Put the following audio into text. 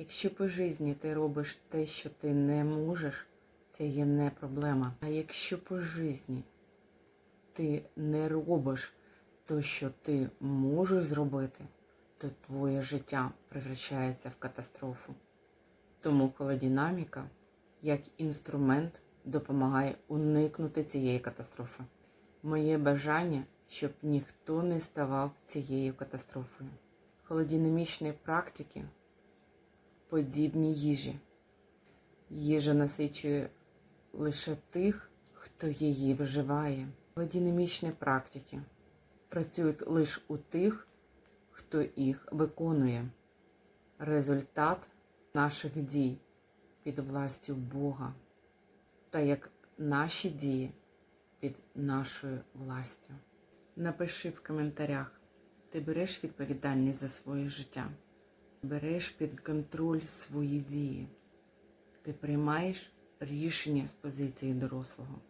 Якщо по житті ти робиш те, що ти не можеш, це є не проблема. А якщо по житті ти не робиш те, що ти можеш зробити, то твоє життя превращається в катастрофу. Тому холодинаміка як інструмент допомагає уникнути цієї катастрофи. Моє бажання, щоб ніхто не ставав цією катастрофою. Холодинамічні практики подібні їжі. Їжа насичує лише тих, хто її вживає. Холодинамічні практики працюють лише у тих, хто їх виконує. Результат наших дій під властю Бога, та як наші дії під нашою властю. Напиши в коментарях, ти береш відповідальність за своє життя, береш під контроль свої дії, ти приймаєш рішення з позиції дорослого.